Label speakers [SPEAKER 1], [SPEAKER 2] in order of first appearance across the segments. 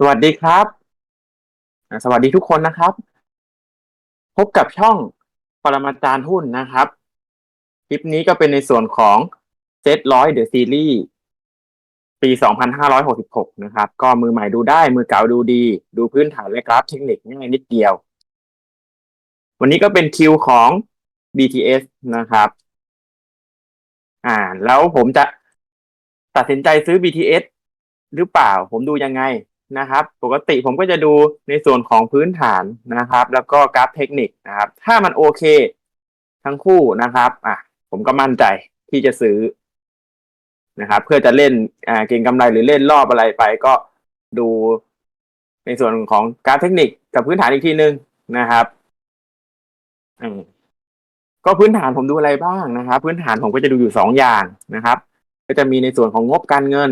[SPEAKER 1] สวัสดีครับ สวัสดีทุกคนนะครับ พบกับช่องปรมาจารย์หุ้นนะครับ คลิปนี้ก็เป็นในส่วนของเจ็ดร้อยเดอะซีรีส์ปีสองพันห้าร้อยหกสิบหกนะครับ ก็มือใหม่ดูได้ มือเก่าดูดี ดูพื้นฐานและกราฟเทคนิคง่ายนิดเดียว วันนี้ก็เป็นคิวของ BTS นะครับ อ่า แล้วผมจะตัดสินใจซื้อ BTS หรือเปล่า ผมดูยังไง นะครับ ปกติผมก็จะดูในส่วนของพื้นฐานนะครับ แล้วก็กราฟเทคนิคนะครับ ถ้ามันโอเค ทั้งคู่นะครับอะผมก็มั่นใจที่จะซื้อนะครับ เพื่อจะเล่นอ่าเก็งกำไรหรือเล่นรอบอะไรไป ก็ดูในส่วนของกราฟเทคนิคกับพื้นฐานอีกทีนึงนะครับอืมก็พื้นฐานผมดูอะไรบ้างนะครับ พื้นฐานผมก็จะดูอยู่สองอย่างนะครับ ก็จะมีในส่วนของงบการเงิน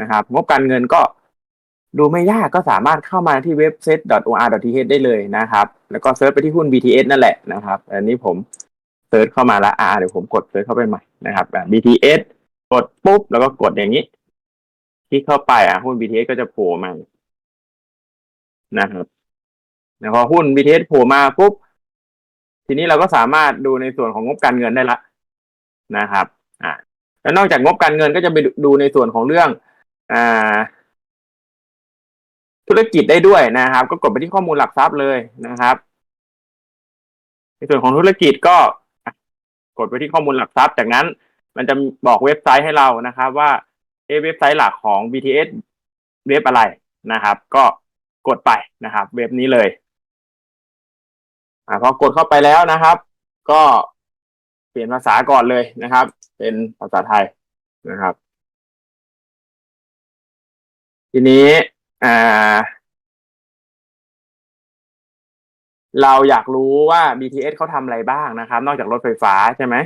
[SPEAKER 1] นะครับ งบการเงินก็ ดูไม่ยากก็สามารถเข้ามาที่เว็บ set.or.th ได้เลยนะครับ แล้วก็เซิร์ชไปที่หุ้น BTS นั่นแหละนะครับ อันนี้ผมเซิร์ชเข้ามาล้วอ่าเดี๋ยวผมกดเซิร์ชเข้าไปใหม่นะครับ BTS กดปุ๊บ แล้วก็กดอย่างนี้ คลิกเข้าไปอะหุ้น BTS ก็จะโผล่มานะครับแล้วพอหุ้น BTS โผล่มาปุ๊บ ทีนี้เราก็สามารถดูในส่วนของงบการเงินได้ละนะครับ อ่าแล้วนอกจากงบการเงินก็จะไปดูในส่วนของเรื่อง อ่า ธุรกิจได้ด้วยนะครับ ก็กดไปที่ข้อมูลหลักทรัพย์เลยนะครับ ในส่วนของธุรกิจก็กดไปที่ข้อมูลหลักทรัพย์ จากนั้นมันจะบอกเว็บไซต์ให้เรานะครับ ว่าเอเว็บไซต์หลักของ BTS เว็บอะไรนะครับ ก็กดไปนะครับ เว็บนี้เลยอ่าพอกดเข้าไปแล้วนะครับ ก็เปลี่ยนภาษาก่อนเลยนะครับ เป็นภาษาไทยนะครับ ทีนี้ อ่า เราอยากรู้ว่า BTS เขาทำอะไรบ้างนะครับ นอกจากรถไฟฟ้าใช่ไหม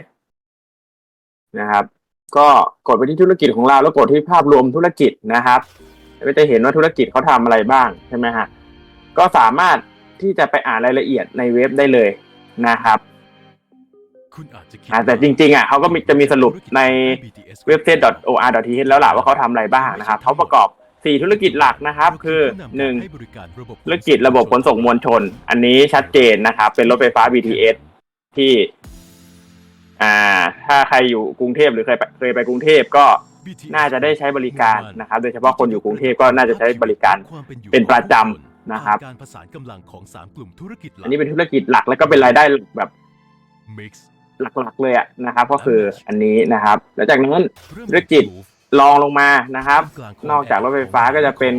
[SPEAKER 1] นะครับ ก็กดไปที่ธุรกิจของเราแล้วกดที่ภาพรวมธุรกิจนะครับก็จะเห็นว่าธุรกิจเขาทำอะไรบ้างใช่ไหมฮะก็สามารถที่จะไปอ่านรายละเอียดในเว็บได้เลยนะครับ
[SPEAKER 2] คุณอาจจะคิด
[SPEAKER 1] อ่าแต่จริงๆอะเขาก็มีจะมีสรุปในเว็บ set.or.th แล้วล่ะว่าเขาทำอะไรบ้างนะครับเขาประกอบ 4ธุรกิจหลักนะครับ คือ1ธุรกิจระบบขนส่งมวลชน อันนี้ชัดเจนนะครับ เป็นรถไฟฟ้า BTS ที่ อ่า ถ้าใครอยู่กรุงเทพหรือเคยไปเคยไปกรุงเทพก็น่าจะได้ใช้บริการนะครับ โดยเฉพาะคนอยู่กรุงเทพก็น่าจะใช้บริการเป็นประจำนะครับ
[SPEAKER 2] การประสานกำลังของสามกลุ่มธุรกิจหลัก
[SPEAKER 1] อันนี้เป็นธุรกิจหลักแล้วก็เป็นรายได้แบบ
[SPEAKER 2] Mix
[SPEAKER 1] หลักๆเลยอะนะครับ ก็คืออันนี้นะครับ แล้วจากนั้น
[SPEAKER 2] เริ่ม
[SPEAKER 1] ธุรกิจ ลองลงมานะครับ นอกจากรถไฟฟ้าก็จะเป็น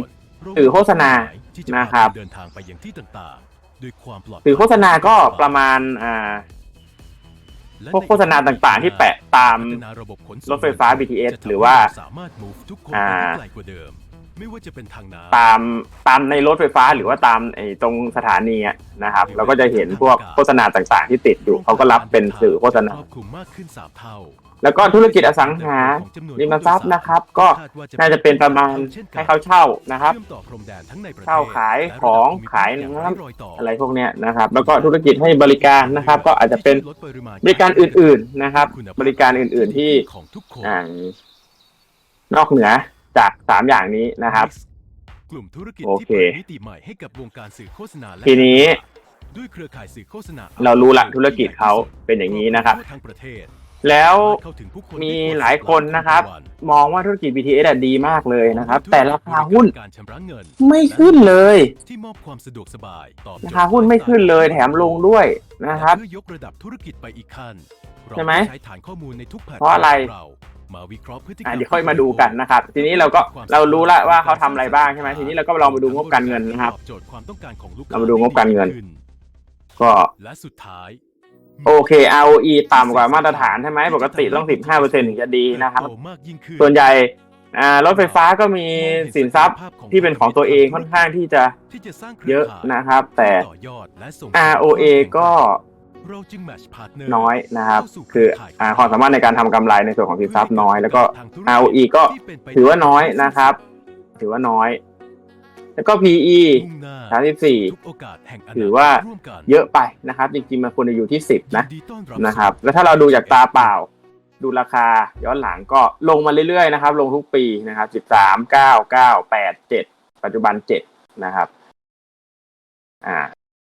[SPEAKER 1] สื่อโฆษณา
[SPEAKER 2] ที่จะ
[SPEAKER 1] นะครับ
[SPEAKER 2] เดินทางไปยังที่ต่างๆด้วยความปลอดภัย
[SPEAKER 1] สื่อโฆษณาก็ประมาณอ่าพวกโฆษณาต่างๆ ที่แปะตาม
[SPEAKER 2] พัฒนาระบบขนส่ง
[SPEAKER 1] รถไฟฟ้า BTS
[SPEAKER 2] จะทำ
[SPEAKER 1] หรือว่า
[SPEAKER 2] ใสามารถ move ทุกคน
[SPEAKER 1] อ่า
[SPEAKER 2] ไปได้ไกลกว่าเดิมไม่ว่าจะเป็นทางน้ำ
[SPEAKER 1] ตามตามในรถไฟฟ้าหรือว่าตามไอ้ตรงสถานีอะนะครับ เราก็จะเห็นพวกโฆษณาต่างๆ ที่ติดอยู่เขาก็รับเป็นสื่อโฆษณา
[SPEAKER 2] ครอบคลุมมากขึ้นสามเท่า
[SPEAKER 1] แล้วก็ธุรกิจอสังหาริมทรัพย์นะครับ ก็น่าจะเป็นประมาณให้เขาเช่านะครับ
[SPEAKER 2] เชื่อมต่อพรมแดนทั้งในประเทศ
[SPEAKER 1] เช่าขาย
[SPEAKER 2] และ
[SPEAKER 1] ของ
[SPEAKER 2] ระดับภูมิภค
[SPEAKER 1] ขาย
[SPEAKER 2] อย่ง
[SPEAKER 1] น้ำ
[SPEAKER 2] ไร้รอยต่อ
[SPEAKER 1] อะไรพวกเนี้ยนะครับ แล้วก็ธุรกิจให้บริการนะครับ ก็อาจจะเป็น
[SPEAKER 2] ลดปริมาณ
[SPEAKER 1] บริการอื่น ๆนะครับ บริการอื่น ๆที่
[SPEAKER 2] ของทุกคน
[SPEAKER 1] อ่านอกเหนือจากสามอย่างนี้นะครับ
[SPEAKER 2] กลุ่มธุรกิจ
[SPEAKER 1] โอ
[SPEAKER 2] ที่
[SPEAKER 1] เค
[SPEAKER 2] เปิดมิติใหม่ให้กับวงการสื่อโฆษณาและ
[SPEAKER 1] ทีนี้
[SPEAKER 2] ด้วยเครือข่ายสื่อโฆษณา
[SPEAKER 1] เรารู้ละธุรกิจเขาเป็นอย่างนี้นะครับ
[SPEAKER 2] ทั่วทั้งประเทศ
[SPEAKER 1] แล้ว
[SPEAKER 2] เข้าถึงผู้คน
[SPEAKER 1] มี
[SPEAKER 2] ได้กว่
[SPEAKER 1] หลายคนนะครับ
[SPEAKER 2] วั
[SPEAKER 1] มองว่าธุรกิจ BTS อะดีมากเลยนะครับ แต่ราคาหุ้น
[SPEAKER 2] การชำระเงิน
[SPEAKER 1] ไม่ขึ้นเลย
[SPEAKER 2] ที่มอบความสะดวกสบายตอบโจทย์
[SPEAKER 1] ราคาหุ้นไม่ขึ้นเลยแถมลงด้วยนะครับ
[SPEAKER 2] เพื่อยกระดับธุรกิจไปอีกขั้น
[SPEAKER 1] ใช่ไหม
[SPEAKER 2] ใช้ฐานข้อมูลในทุกแพลต
[SPEAKER 1] เพราะอะไร
[SPEAKER 2] ฟมของเรามาวิเคราะห์พฤติกรร
[SPEAKER 1] อะ
[SPEAKER 2] ม
[SPEAKER 1] เดี๋ยวค่อยมาดูกันนะครับ ทีนี้เราก็เรารู้ละว่าเขาทำอะไรบ้างใช่ไหมทีนี้เราก็ลองมาดูงบการเงินนะครับ
[SPEAKER 2] ตอบโจทย์ความต้องการของลูกค้
[SPEAKER 1] เรามาดูงบการเงิน
[SPEAKER 2] ได้ดีขึ้
[SPEAKER 1] ก็
[SPEAKER 2] และสุดท้าย
[SPEAKER 1] โอเค ROE ต่ำกว่ามาตรฐานใช่ไหมปกติต้อง 15%ถึงจะดีนะครับ
[SPEAKER 2] เติโตมากยิ่งขึ้น
[SPEAKER 1] ส่วนใหญ่อ่ารถไฟฟ้าก็มีสินทรัพย์ที่เป็นของตัวเองค่อนข้างที่จะ
[SPEAKER 2] ที่จะสร้างครื
[SPEAKER 1] เยอะ
[SPEAKER 2] ข่า
[SPEAKER 1] นะครับ แต่
[SPEAKER 2] ต่อยอดและส่ง
[SPEAKER 1] ROA ก็
[SPEAKER 2] เราจึง match partner
[SPEAKER 1] น้อยนะครับ
[SPEAKER 2] เข้าสู่
[SPEAKER 1] คือ
[SPEAKER 2] ข่ย
[SPEAKER 1] อ่าความสามารถในการทำกำไรในส่วนของสินทรัพย์น้อย แล้วก็ ROE ก็ถือว่าน้อยนะครับ ถือว่าน้อย แล้วก็ PE
[SPEAKER 2] มุ่งหน้า
[SPEAKER 1] 34
[SPEAKER 2] ทุกโอกาสแห่งนคต
[SPEAKER 1] ถือว่า
[SPEAKER 2] ร่มกัน
[SPEAKER 1] เยอะไปนะครับ จริงๆ มันควรจะอยู่ที่ 10 นะ
[SPEAKER 2] ยิดีต้อน
[SPEAKER 1] นะครับ แล้วถ้าเราดูจากตาเปล่า ดูราคาย้อนหลังก็ลงมาเรื่อยๆนะครับ ลงทุกปีนะครับ 13 9 9 8 7 ปัจจุบันนะครับอ่า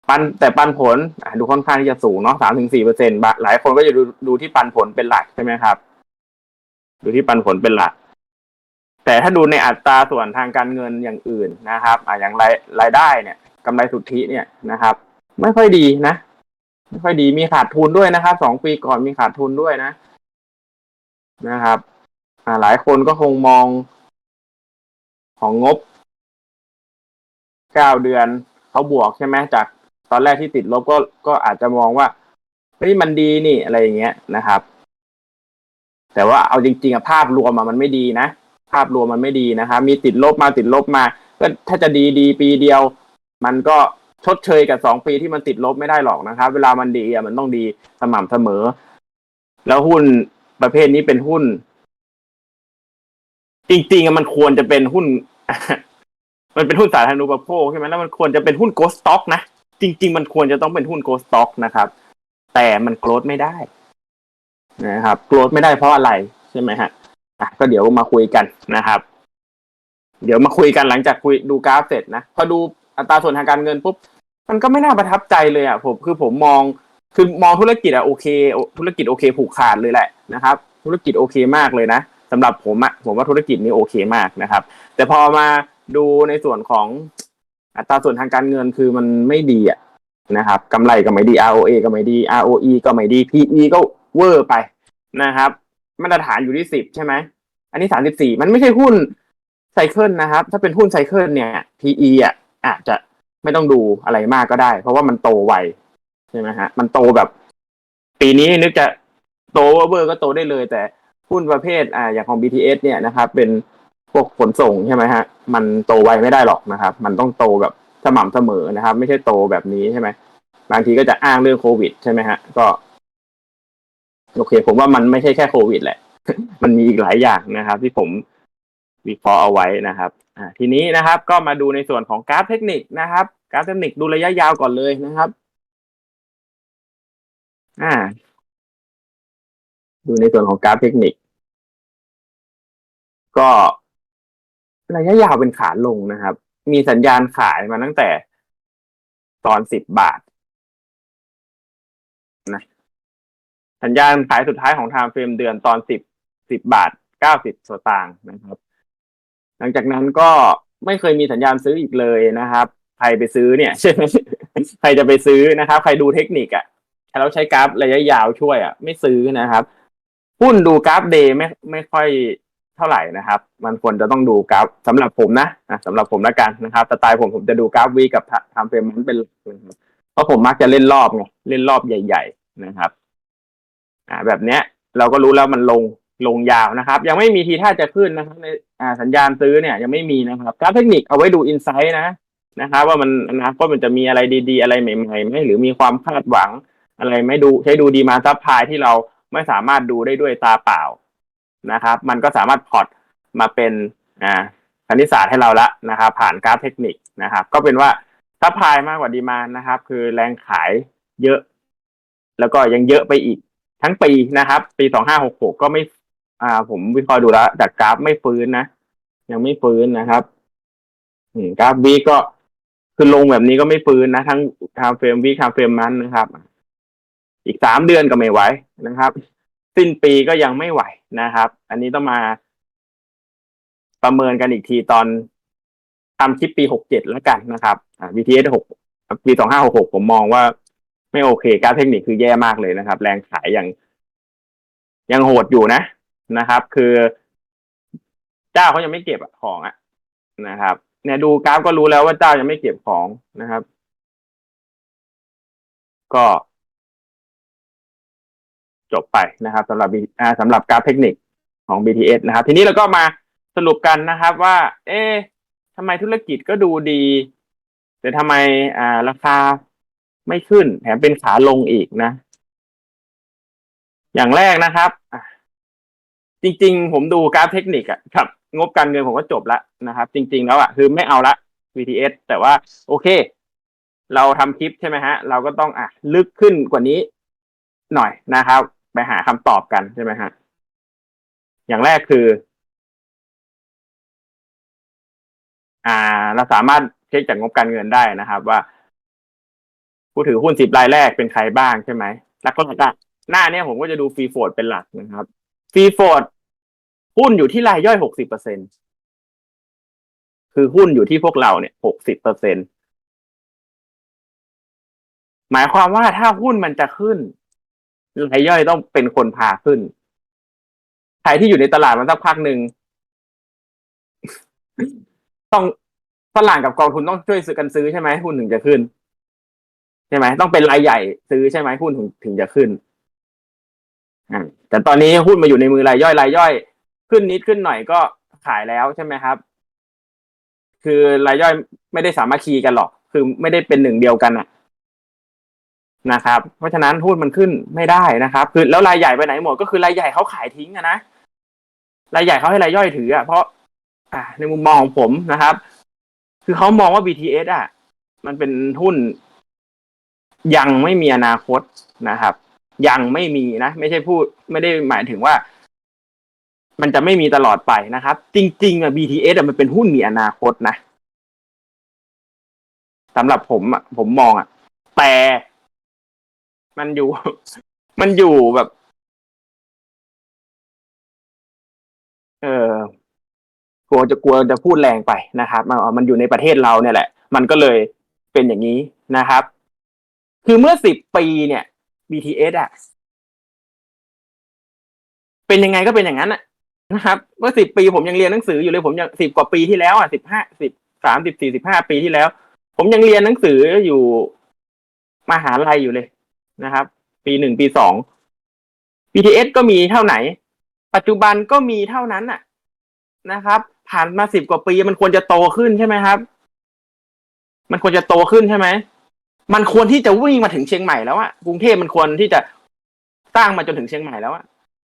[SPEAKER 1] ปันแต่ปันผลอะดูค่อนข้างที่จะสูงเนาะสามถึงสี่เปอร์เซ็นต์หลายคนก็จะดูดูที่ปันผลเป็นหลักใช่ไหมครับ ดูที่ปันผลเป็นหลัก แต่ถ้าดูในอัตราส่วนทางการเงินอย่างอื่นนะครับอ่าอย่างรายรายได้เนี่ยกำไรสุทธิเนี่ยนะครับ ไม่ค่อยดีนะไม่ค่อยดีมีขาดทุนด้วยนะครับสองปีก่อนมีขาดทุนด้วยนะ นะครับ อ่าหลายคนก็คงมองของงบเก้าเดือนเขาบวกใช่ไหมจากตอนแรกที่ติดลบก็ก็อาจจะมองว่าเฮ้ยมันดีนี่อะไรอย่างเงี้ยนะครับ แต่ว่าเอาจริงๆภาพรวมมันไม่ดีนะ ภาพรวมมันไม่ดีนะครับ มีติดลบมาติดลบมา ก็ถ้าจะดีดีปีเดียว มันก็ชดเชยกับสองปีที่มันติดลบไม่ได้หรอกนะครับ เวลามันดีอะมันต้องดีสม่ำเสมอ แล้วหุ้นประเภทนี้เป็นหุ้น จริงๆอะมันควรจะเป็นหุ้น มันเป็นหุ้นสาธารณูปโภคใช่ไหมแล้วมันควรจะเป็นหุ้นโกลด์สต็อกนะจริง ๆ มันควรจะต้องเป็นหุ้นโกลด์สต็อกนะครับ แต่มันโกลดไม่ได้นะครับโกลดไม่ได้เพราะอะไรใช่ไหมฮะ อะก็เดี๋ยวมาคุยกันนะครับ เดี๋ยวมาคุยกันหลังจากคุยดูกราฟเสร็จนะพอดูอัตราส่วนทางการเงินปุ๊บมันก็ไม่น่าประทับใจเลยอะผมคือผมมองคือมองธุรกิจอะโอเค ธุรกิจโอเคผูกขาดเลยแหละนะครับ ธุรกิจโอเคมากเลยนะสำหรับผมอะผมว่าธุรกิจนี้โอเคมากนะครับ แต่พอมาดูในส่วนของอัตราส่วนทางการเงินคือมันไม่ดีอะนะครับกำไรก็ไม่ดี ROA ก็ไม่ดี ROE ก็ไม่ดี PE ก็เวอร์ไปนะครับ มาตรฐานอยู่ที่สิบใช่ไหม อันนี้สามสิบสี่มันไม่ใช่หุ้นไซเคิลนะครับ ถ้าเป็นหุ้นไซเคิลเนี่ย PE อะอาจจะไม่ต้องดูอะไรมากก็ได้ เพราะว่ามันโตไวใช่ไหมฮะ มันโตแบบ ปีนี้นึกจะโตเวอร์ก็โตได้เลย แต่หุ้นประเภทอ่าอย่างของ BTS เนี่ยนะครับ เป็นพวกขนส่งใช่ไหมฮะ มันโตไวไม่ได้หรอกนะครับ มันต้องโตแบบสม่ำเสมอนะครับ ไม่ใช่โตแบบนี้ใช่ไหมบางทีก็จะอ้างเรื่องโควิดใช่ไหมฮะ ก็ โอเค ผมว่ามันไม่ใช่แค่โควิดแหละ มันมีอีกหลายอย่างนะครับ ที่ผมวิเคราะห์เอาไว้นะครับอ่าทีนี้นะครับ ก็มาดูในส่วนของกราฟเทคนิคนะครับ กราฟเทคนิคดูระยะยาวก่อนเลยนะครับ อ่า ดูในส่วนของกราฟเทคนิค ก็ระยะยาวเป็นขาลงนะครับ มีสัญญาณขายมาตั้งแต่ตอนสิบบาทนะสัญญาณขายสุดท้ายของ time frame เดือนตอนสิบ สิบบาทเก้าสิบสตางค์นะครับ หลังจากนั้นก็ไม่เคยมีสัญญาณซื้ออีกเลยนะครับ ใครไปซื้อเนี่ยใช่ไหมใครจะไปซื้อนะครับ ใครดูเทคนิคอะ่ะแล้วใช้กราฟระยะยาวช่วยอะ่ะ ไม่ซื้อนะครับหุ้นดูกราฟเดย์ไม่ไม่ค่อยเท่าไหร่นะครับ มันควรจะต้องดูกราฟสำหรับผมนะอะสำหรับผมละกันนะครับสไตล์ผมผมจะดูกราฟวีกับทำเฟรมมันเป็นเพราะผมมักจะเล่นรอบไงเล่นรอบใหญ่ ๆ นะครับ อ่าแบบเนี้ย เราก็รู้แล้วมันลง ลงยาวนะครับ ยังไม่มีทีท่าจะขึ้นนะครับ ในสัญญาณซื้อเนี่ยยังไม่มีนะครับกราฟเทคนิคเอาไว้ดูอินไซต์นะนะครับว่ามันอนาคตมันจะมีอะไรดีๆ อะไรใหม่ๆไหมหรือมีความคาดหวังอะไรไหม่ดูใช้ดูดีมาซับพายที่เราไม่สามารถดูได้ด้วยตาเปล่านะครับ มันก็สามารถพอร์ตมาเป็นอ่าคณิตศาสตร์ให้เราละนะครับ ผ่านกราฟเทคนิคนะครับ ก็เป็นว่าซับพายมากกว่าดีมานนะครับ คือแรงขายเยอะ แล้วก็ยังเยอะไปอีกทั้งปีนะครับ ปีสองห้าหกหกก็ไม่ อ่า ผมวิเคราะห์ดูแล้วจากกราฟไม่ฟื้นนะยังไม่ฟื้นนะครับอืมกราฟวีก็คือลงแบบนี้ก็ไม่ฟื้นนะ ทั้งทางเฟรมวีทางเฟรมนั้นนะครับ อีกสามเดือนก็ไม่ไหวนะครับ สิ้นปีก็ยังไม่ไหวนะครับ อันนี้ต้องมา ประเมินกันอีกทีตอนทำคลิปปีหกเจ็ดแล้วกันนะครับ อ่า BTS หกปีสองห้าหกหกผมมองว่าไม่โอเคกราฟเทคนิคคือแย่มากเลยนะครับ แรงขายยังยังโหดอยู่นะ นะครับ คือ เจ้าเขายังไม่เก็บของอะนะครับ เนี่ยดูกราฟก็รู้แล้วว่าเจ้ายังไม่เก็บของนะครับ ก็จบไปนะครับสำหรับสำหรับกราฟเทคนิคของ BTS นะครับ ทีนี้เราก็มาสรุปกันนะครับว่า เอ๊ะทำไมธุรกิจก็ดูดี แต่ทำไมอ่าราคาไม่ขึ้นแถมเป็นขาลงอีกนะ อย่างแรกนะครับ จริง ๆ ผมดูกราฟเทคนิคอะครับ งบการเงินผมก็จบละนะครับ จริง ๆ แล้วอะคือไม่เอาละ VTS แต่ว่าโอเค เราทำคลิปใช่ไหมฮะ เราก็ต้องอะลึกขึ้นกว่านี้หน่อยนะครับ ไปหาคำตอบกันใช่ไหมฮะ อย่างแรกคือ อ่า เราสามารถช็คจากงบการเงินได้นะครับ ว่า ผู้ถือหุ้นสิบรายแรกเป็นใครบ้างใช่ไหมแล้วก็หน้าเนี้ยผมก็จะดูฟรีโฟดเป็นหลักนะครับฟรีโฟด หุ้นอยู่ที่รายย่อยหกสิบเปอร์เซ็นคือหุ้นอยู่ที่พวกเราเนี่ยหกสิบเปอร์เซ็นหมายความว่าถ้าหุ้นมันจะขึ้นรายย่อยต้องเป็นคนพาขึ้น ใครที่อยู่ในตลาดมาสักพักหนึ่งต้องฝรั่งกับกองทุนต้องช่วยซื้อกันซื้อใช่ไหมหุ้นถึงจะขึ้น ใช่ไหมต้องเป็นรายใหญ่ซื้อใช่ไหมหุ้นถึงถึงจะขึ้นอ่าแต่ตอนนี้หุ้นมาอยู่ในมือรายย่อยรายย่อย ขึ้นนิดขึ้นหน่อยก็ขายแล้วใช่ไหมครับ คือรายย่อยไม่ได้สามัคคีกันหรอก คือไม่ได้เป็นหนึ่งเดียวกันอะนะครับ เพราะฉะนั้นหุ้นมันขึ้นไม่ได้นะครับ คือแล้วรายใหญ่ไปไหนหมดก็คือรายใหญ่เขาขายทิ้งอะนะรายใหญ่เขาให้รายย่อยถืออะเพราะ อ่า ในมุมมองของผมนะครับ คือเขามองว่า BTS อะ มันเป็นหุ้นยังไม่มีอนาคตนะครับ ยังไม่มีนะ ไม่ใช่พูด ไม่ได้หมายถึงว่า มันจะไม่มีตลอดไปนะครับ จริงๆอะ BTS อะมันเป็นหุ้นมีอนาคตนะสำหรับผมอะผมมองอะ แต่มันอยู่ มันอยู่แบบ เออกลัวจะกลัวจะพูดแรงไปนะครับมันมันอยู่ในประเทศเราเนี่ยแหละ มันก็เลยเป็นอย่างนี้นะครับ คือเมื่อสิบปีเนี่ย BTS อะ เป็นยังไงก็เป็นอย่างนั้นอะ นะครับเมื่อสิบปีผมยังเรียนหนังสืออยู่เลยผมยังสิบกว่าปีที่แล้วอะสิบห้าสิบสามสิบสี่สิบห้าปีที่แล้ว ผมยังเรียนหนังสืออยู่มหาลัยอยู่เลยนะครับ ปีหนึ่งปีสอง BTS ก็มีเท่าไหน ปัจจุบันก็มีเท่านั้นน่ะนะครับ ผ่านมาสิบกว่าปีมันควรจะโตขึ้นใช่ไหมครับ มันควรจะโตขึ้นใช่ไหมมันควรที่จะวิ่งมาถึงเชียงใหม่แล้วอะกรุงเทพมันควรที่จะสร้างมาจนถึงเชียงใหม่แล้วอะ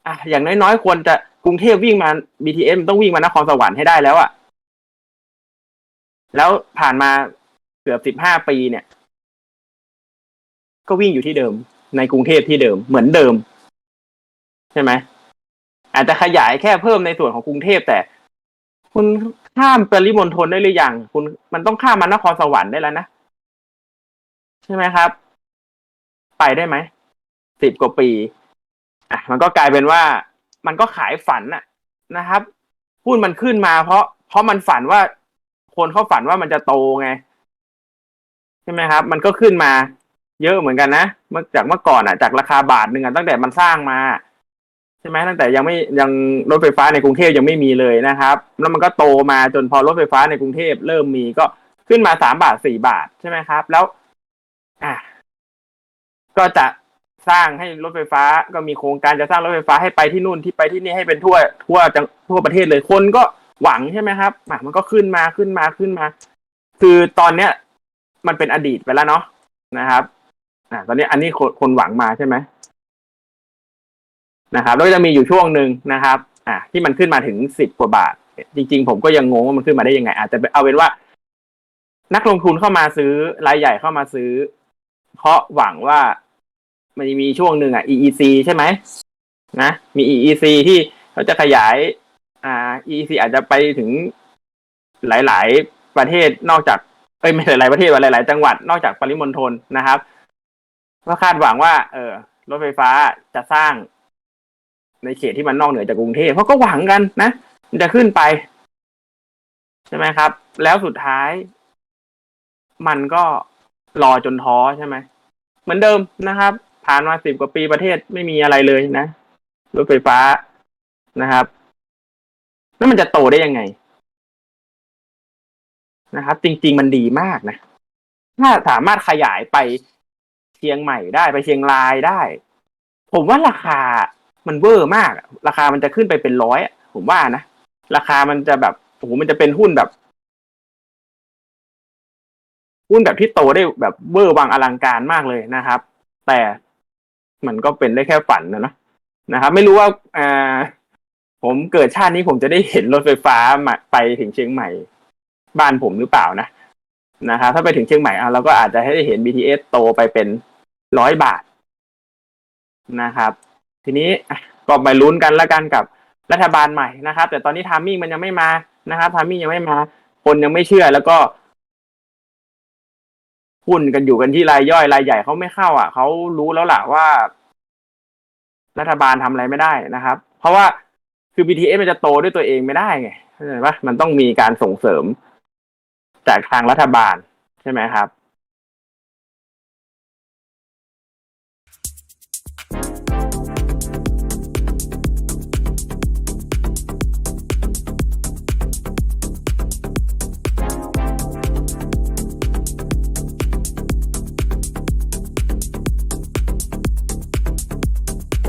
[SPEAKER 1] อะอย่างน้อยๆควรจะกรุงเทพวิ่งมา BTS มันต้องวิ่งมานครสวรรค์ให้ได้แล้วอะแล้วผ่านมาเกือบสิบห้าปีเนี่ย ก็วิ่งอยู่ที่เดิม ในกรุงเทพที่เดิมเหมือนเดิม ใช่ไหมอาจจะขยายแค่เพิ่มในส่วนของกรุงเทพแต่ คุณข้ามปริมณฑลได้หรือยังคุณมันต้องข้ามมานครสวรรค์ได้แล้วนะใช่ไหมครับ ไปได้ไหมสิบกว่าปี มันก็กลายเป็นว่ามันก็ขายฝันอะนะครับหุ้นมันขึ้นมา เพราะเพราะมันฝันว่า คนเขาฝันว่ามันจะโตไงใช่ไหมครับ มันก็ขึ้นมา เยอะเหมือนกันนะเมื่อจากเมื่อก่อนอะ จากราคาบาทหนึ่งอะตั้งแต่มันสร้างมา ใช่ไหมตั้งแต่ยังไม่ยังรถไฟฟ้าในกรุงเทพยังไม่มีเลยนะครับ แล้วมันก็โตมาจนพอรถไฟฟ้าในกรุงเทพเริ่มมีก็ขึ้นมาสามบาทสี่บาทใช่ไหมครับ แล้ว อะก็จะ สร้างให้รถไฟฟ้าก็มีโครงการจะสร้างรถไฟฟ้าให้ไปที่นู่นที่ไปที่นี่ให้เป็นทั่วทั่วจังทั่วประเทศเลยคนก็หวังใช่ไหมครับมันก็ขึ้นมาขึ้นมาขึ้นมา คือตอนเนี้ย มันเป็นอดีตไปแล้วเนาะนะครับอ่าตอนนี้อันนี้คนคนหวังมาใช่ไหมนะครับแล้วจะมีอยู่ช่วงหนึ่งนะครับ อ่าที่มันขึ้นมาถึงสิบกว่าบาท จริง ๆ ผมก็ยังงงว่ามันขึ้นมาได้ยังไงอาจจะเอาเป็นว่า นักลงทุนเข้ามาซื้อรายใหญ่เข้ามาซื้อ เพราะหวังว่า มันมีช่วงหนึ่งอะ EEC ใช่ไหมนะ มี EEC ที่เขาจะขยาย อ่า EEC อาจจะไปถึงหลาย ๆ ประเทศนอกจากเอ้ยไม่หลาย ๆ ประเทศว่าหลาย ๆ จังหวัดนอกจากปริมณฑลนะครับก็คาดหวังว่า เออรถไฟฟ้าจะสร้างในเขตที่มันนอกเหนือจากกรุงเทพเขาะก็หวังกันนะมันจะขึ้นไป ใช่ไหมครับ แล้วสุดท้าย มันก็รอจนท้อใช่ไหมเหมือนเดิมนะครับ ผ่านมาสิบกว่าปีประเทศไม่มีอะไรเลยนะรถไฟฟ้านะครับ แล้วมันจะโตได้ยังไง นะครับ จริง ๆ มันดีมากนะ ถ้าสามารถขยายไปเชียงใหม่ได้ไปเชียงรายได้ ผมว่าราคามันเวอร์มาก ราคามันจะขึ้นไปเป็นร้อยผมว่านะ ราคามันจะแบบโอ้โหมันจะเป็นหุ้นแบบหุ้นแบบที่โตได้แบบเวอร์วังอลังการมากเลยนะครับ แต่ มันก็เป็นได้แค่ฝันนะเนะนะครับ ไม่รู้ว่าอ่าผมเกิดชาตินี้ผมจะได้เห็นรถไฟฟ้ามาไปถึงเชียงใหม่ บ้านผมหรือเปล่านะนะครับถ้าไปถึงเชียงใหม่อะเราก็อาจจะให้ได้เห็น BTS โตไปเป็นร้อยบาทนะครับ ทีนี้ก็ไปลุ้นกันแล้วกันกับรัฐบาลใหม่นะครับ แต่ตอนนี้ทามมิ่งมันยังไม่มานะครับทามมิ่งยังไม่มา คนยังไม่เชื่อแล้วก็ หุ้นกันอยู่กันที่รายย่อยรายใหญ่เขาไม่เข้า อะเขารู้แล้วล่ะว่า รัฐบาลทำอะไรไม่ได้นะครับ เพราะว่าคือ BTS มันจะโตด้วยตัวเองไม่ได้ไงเข้าใจปะมันต้องมีการส่งเสริมจากทางรัฐบาลใช่ไหมครับ